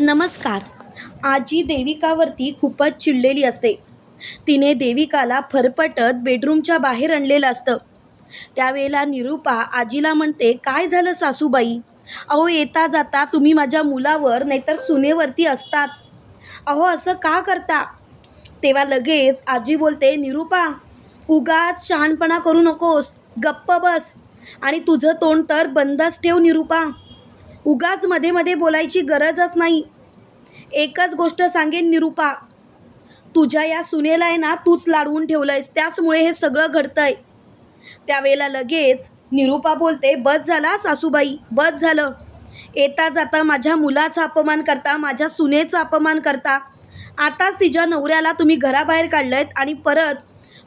नमस्कार. आजी देविकावरती खूपच चिडलेली असते. तिने देविकाला फरफटत बेडरूमच्या बाहेर आणलेलं असतं. त्यावेळेला निरूपा आजीला म्हणते काय झालं सासूबाई? अहो येता जाता तुम्ही माझ्या मुलावर नाहीतर सुनेवरती असताच. अहो असं का करता? तेव्हा लगेच आजी बोलते निरूपा उगाच शहाणपणा करू नकोस. गप्प बस. आणि तुझं तोंड तर बंदच ठेव निरूपा. उगाच मध्ये मध्ये बोलायची गरजच नाही. एकच गोष्ट सांगेन निरूपा तुझ्या या सुनेला आहे ना तूच लाडवून ठेवलंयस त्याचमुळे हे सगळं घडतंय. त्यावेळेला लगेच निरूपा बोलते बस झाला सासूबाई बस झालं. येता जाता माझ्या मुलाचा अपमान करता माझ्या सुनेचा अपमान करता. आताच तिच्या नवऱ्याला तुम्ही घराबाहेर काढलंयत आणि परत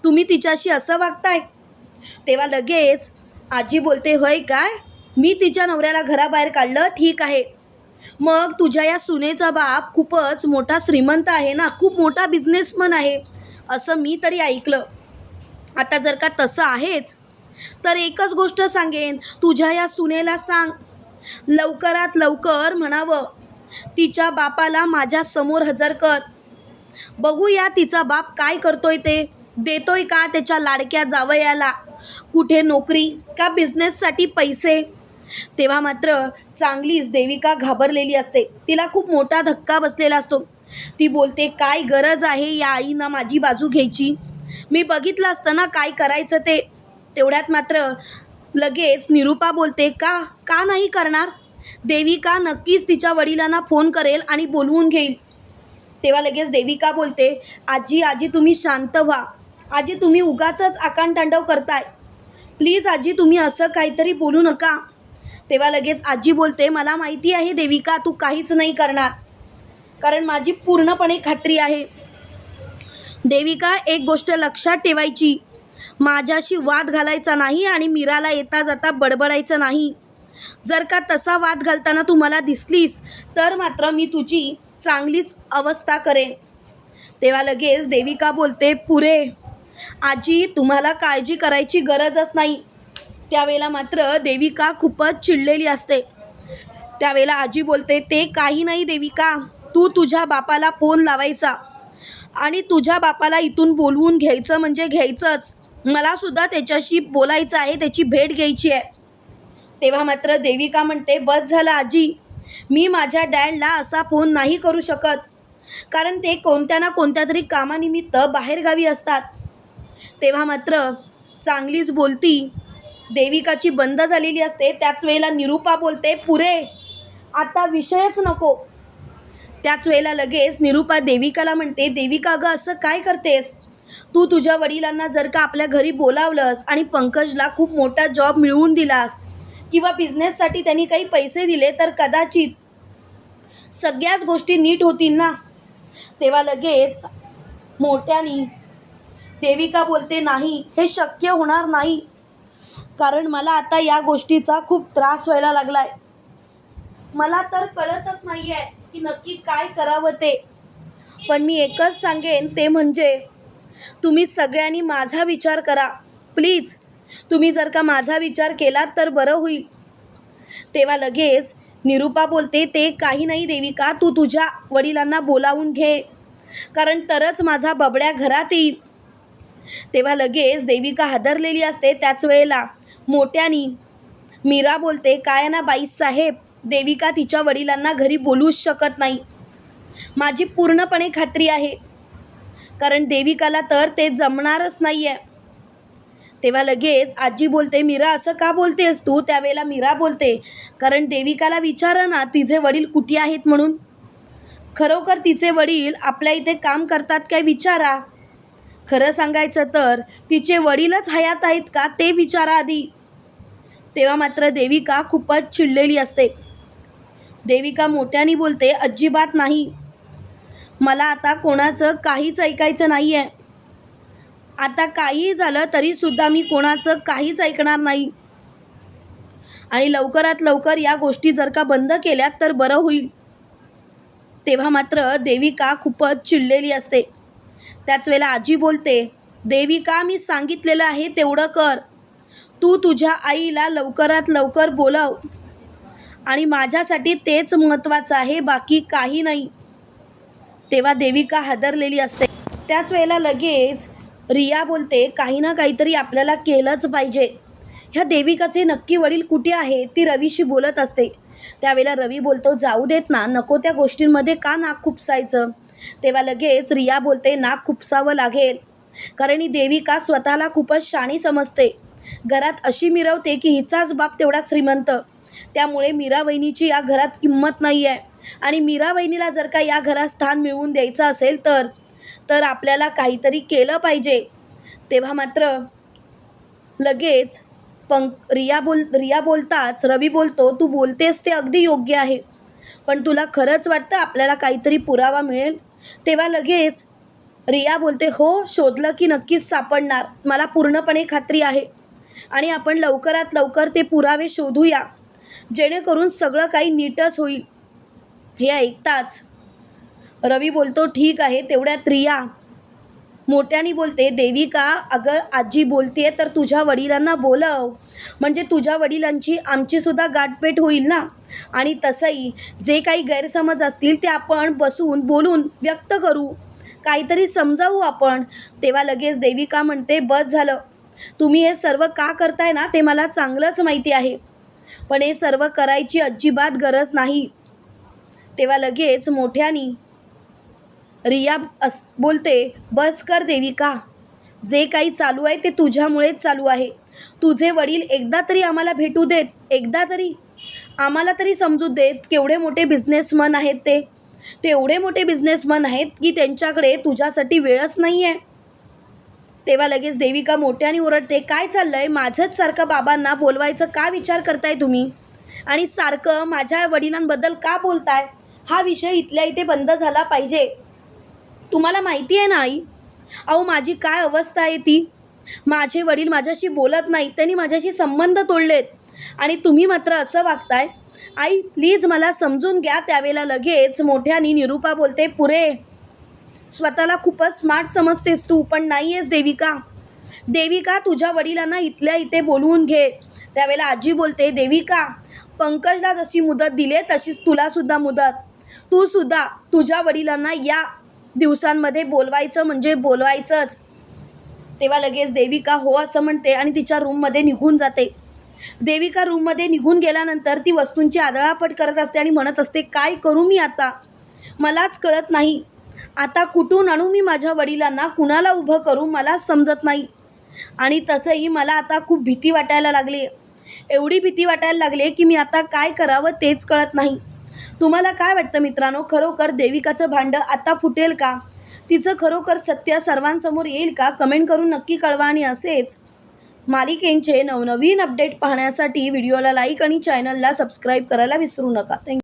तुम्ही तिच्याशी असं वागताय. तेव्हा लगेच आजी बोलते होय काय? मी तिच्या नवऱ्याला घराबाहेर काढलं ठीक आहे. मग तुझ्या या सुनेचा बाप खूपच मोठा श्रीमंत आहे ना खूप मोठा बिझनेसमन आहे असं मी तरी ऐकलं. आता जर का तसं आहेच तर एकच गोष्ट सांगेन तुझ्या या सुनेला सांग. लवकरात लवकर म्हणावं तिच्या बापाला माझ्यासमोर हजर कर. बघूया तिचा बाप काय करतोय ते. देतोय का त्याच्या लाडक्या जावयाला? कुठे नोकरी? का बिझनेससाठी पैसे? तेव्हा मात्र चांगलीच देविका घाबरलेली असते. तिला खूप मोठा धक्का बसलेला असतो. ती बोलते काय गरज आहे या आईनं माझी बाजू घ्यायची? मी बघितलं असतं ना काय करायचं ते. तेवढ्यात मात्र लगेच निरूपा बोलते का का नाही करणार? देविका नक्कीच तिच्या वडिलांना फोन करेल आणि बोलवून घेईल. तेव्हा लगेच देविका बोलते आजी आजी तुम्ही शांत व्हा. आजी तुम्ही उगाचच आकांतांडव करताय. प्लीज आजी तुम्ही असं काहीतरी बोलू नका. तेव्हा लगेच आजी बोलते मला माहिती आहे देविका तू काहीच नाही करणार. कारण माझी पूर्णपणे खात्री आहे. देविका एक गोष्ट लक्षात ठेवायची. माझ्याशी वाद घालायचा नाही आणि मीराला येता जाता बडबडायचं नाही. जर का तसा वाद घालताना तू मला दिसलीस तर मात्र मी तुझी चांगलीच अवस्था करेन. तेव्हा लगेच देविका बोलते पुरे आजी तुम्हाला काळजी करायची गरजच नाही. त्यावेळेला मात्र देविका खूपच चिडलेली असते. त्यावेळेला आजी बोलते ते काही नाही देविका तू तुझ्या बापाला फोन लावायचा आणि तुझ्या बापाला इथून बोलवून घ्यायचं म्हणजे घ्यायचंच. मला सुद्धा त्याच्याशी बोलायचं आहे त्याची भेट घ्यायची आहे. तेव्हा मात्र देविका म्हणते बस झालं आजी मी माझ्या डॅडला असा फोन नाही करू शकत कारण ते कोणत्या ना कोणत्या तरी कामानिमित्त बाहेरगावी असतात. तेव्हा मात्र चांगलीच बोलती देविकाची बंद झालेली असते त्याच वेळेला निरूपा बोलते पुरे आता विषयच नको. त्याच वेळेला लगेच निरूपा देविकाला म्हणते देविका अगं असं काय करतेस? तू तुझ्या वडिलांना जर का आपल्या घरी बोलावलंस आणि पंकजला खूप मोठा जॉब मिळवून दिलास किंवा बिझनेससाठी त्यांनी काही पैसे दिले तर कदाचित सगळ्याच गोष्टी नीट होतील ना? तेव्हा लगेच मोठ्यानी देविका बोलते नाही हे शक्य होणार नाही. कारण मला आता या गोष्टीचा खूप त्रास व्हायला लागलाय. मला तर कळतच नाही आहे की नक्की काय करावं ते. पण मी एकच सांगेन ते म्हणजे तुम्ही सगळ्यांनी माझा विचार करा. प्लीज तुम्ही जर का माझा विचार केलात तर बरं होईल. तेव्हा लगेच निरूपा बोलते ते काही नाही देविका तू तुझ्या वडिलांना बोलावून घे. कारण तरच माझा बबड्या घरात येईल. तेव्हा लगेच देविका हादरलेली असते त्याच वेळेला. मोठ्यानी मीरा बोलते काय ना बाई साहेब देविका तिच्या वडिलांना घरी बोलूच शकत नाही. माझी पूर्णपणे खात्री आहे. कारण देविकाला तर ते जमणारच नाही आहे तेव्हा लगेच आजी बोलते मीरा असं का बोलतेस तू? त्यावेळेला मीरा बोलते कारण देविकाला विचारा ना तिचे वडील कुठे आहेत म्हणून? खरोखर तिचे वडील आपल्या इथे काम करतात काय विचारा. खरं सांगायचं तर तिचे वडीलच हयात आहेत का? ते विचारा आधी. तेव्हा मात्र देविका खूपच चिडलेली असते. देविका मोठ्याने बोलते अजिबात नाही. मला आता कोणाचं काहीच ऐकायचं नाही आहे आता काहीही झालं तरीसुद्धा मी कोणाचं काहीच ऐकणार नाही. आणि लवकरात लवकर या गोष्टी जर का बंद केल्यात तर बरं होईल. तेव्हा मात्र देविका खूपच चिडलेली असते. त्याच वेळेला आजी बोलते देविका मी सांगितलेलं आहे तेवढं कर. तू तुझ्या आईला लवकरात लवकर बोलव. आणि माझ्यासाठी तेच महत्त्वाचं आहे बाकी काही नाही. तेव्हा देविका हादरलेली असते. त्याच वेळेला लगेच रिया बोलते काही ना काहीतरी आपल्याला केलंच पाहिजे. ह्या देविकाचे नक्की वडील कुठे आहे ती रवीशी बोलत असते. त्यावेळेला रवी बोलतो जाऊ देत ना नको त्या गोष्टींमध्ये का नाक खुपसायचं? तेव्हा लगेच रिया बोलते नाक खुपसावं लागेल. कारण ही देविका स्वतःला खूपच शाणी समजते. घरात अशी मिरवते की हिचाच बाप तेवढा श्रीमंत. त्यामुळे मीरा वहिनीची या घरात किंमत नाही आहे आणि मीरा वहिनीला जर का या घरात स्थान मिळवून द्यायचं असेल तर तर आपल्याला काहीतरी केलं पाहिजे. तेव्हा मात्र लगेच पंक रिया बोल रिया बोलताच रवी बोलतो तू बोलतेस ते अगदी योग्य आहे. पण तुला खरंच वाटतं आपल्याला काहीतरी पुरावा मिळेल? तेव्हा लगेच रिया बोलते हो शोधलं की नक्कीच सापडणार. मला पूर्णपणे खात्री आहे. आणि आपण लवकरात लवकर ते पुरावे शोधूया. जेणेकरून सगळं काही नीटच होईल. हे ऐकताच रवी बोलतो ठीक आहे तेवढ्यात रिया मोठ्याने बोलते देविका अगं आजी बोलते तर तुझ्या वडिलांना बोलव. म्हणजे तुझ्या वडिलांची आमचीसुद्धा गाठपेट होईल ना? आणि तसंही जे काही गैरसमज असतील ते आपण बसून बोलून व्यक्त करू. काहीतरी समजावू आपण. तेव्हा लगेच देविका म्हणते बस झालं. तुम्ही हे सर्व का करताय ना ते मला चांगलंच माहिती आहे. पण हे सर्व करायची अजिबात गरज नाही. तेव्हा लगेच मोठ्यानी रिया अस बोलते बस कर देविका. जे काही चालू आहे ते तुझ्यामुळेच चालू आहे. तुझे वडील एकदा तरी आम्हाला भेटू देत एकदा तरी. आम्हाला तरी समजू देत केवढे मोठे बिझनेसमन आहेत ते. ते एवढे मोठे बिझनेसमन आहेत की त्यांच्याकडे तुझ्यासाठी वेळच नाही आहे तेव्हा लगेच देविका मोठ्याने ओरडते काय चाललंय? माझंच सारखं बाबांना बोलवायचं का विचार करताय तुम्ही? आणि सारखं माझ्या वडिलांबद्दल का बोलताय? हा विषय इथल्या इथे बंद झाला पाहिजे. तुम्हाला माहिती आहे ना आई? अहो माझी काय अवस्था आहे ती? माझे वडील माझ्याशी बोलत नाहीत त्यांनी माझ्याशी संबंध तोडलेत. आणि तुम्ही मात्र असं वागताय? आई प्लीज मला समजून घ्या त्यावेळेला लगेच. मोठ्याने निरूपा बोलते पुरे स्वतःला खूपच स्मार्ट समजतेस तू पण नाही आहेस देविका. देविका तुझ्या वडिलांना इथल्या इथे बोलवून घे. त्यावेळेला आजी बोलते देविका पंकजला जशी मुदत दिली तशीच तुलासुद्धा मुदत. तू सुद्धा तुझ्या वडिलांना या दिवसांमध्ये बोलवायचं म्हणजे बोलवायचंच. तेव्हा लगेच देविका हो असं म्हणते आणि तिच्या रूममध्ये निघून जाते. देविका रूममध्ये निघून गेल्यानंतर ती वस्तूंची आदळापट करत असते आणि म्हणत असते काय करू मी आता? मलाच कळत नाही. आता कुठून आणू मी माझ्या वडिलांना? कुणाला उभं करू मला समजत नाही. आणि तसंही मला आता खूप भीती वाटायला लागली. एवढी भीती वाटायला लागली की मी आता काय करावं तेच कळत नाही. तुम्हाला काय वाटतं मित्रांनो? खरोखर देविकाचं भांडं आता फुटेल का? तिचं खरोखर सत्य सर्वांसमोर येईल का? कमेंट करून नक्की कळवा आणि असेच मालिकेंचे नवनवीन अपडेट पाहण्यासाठी व्हिडिओला लाईक आणि चॅनलला सबस्क्राईब करायला विसरू नका. थँक्यू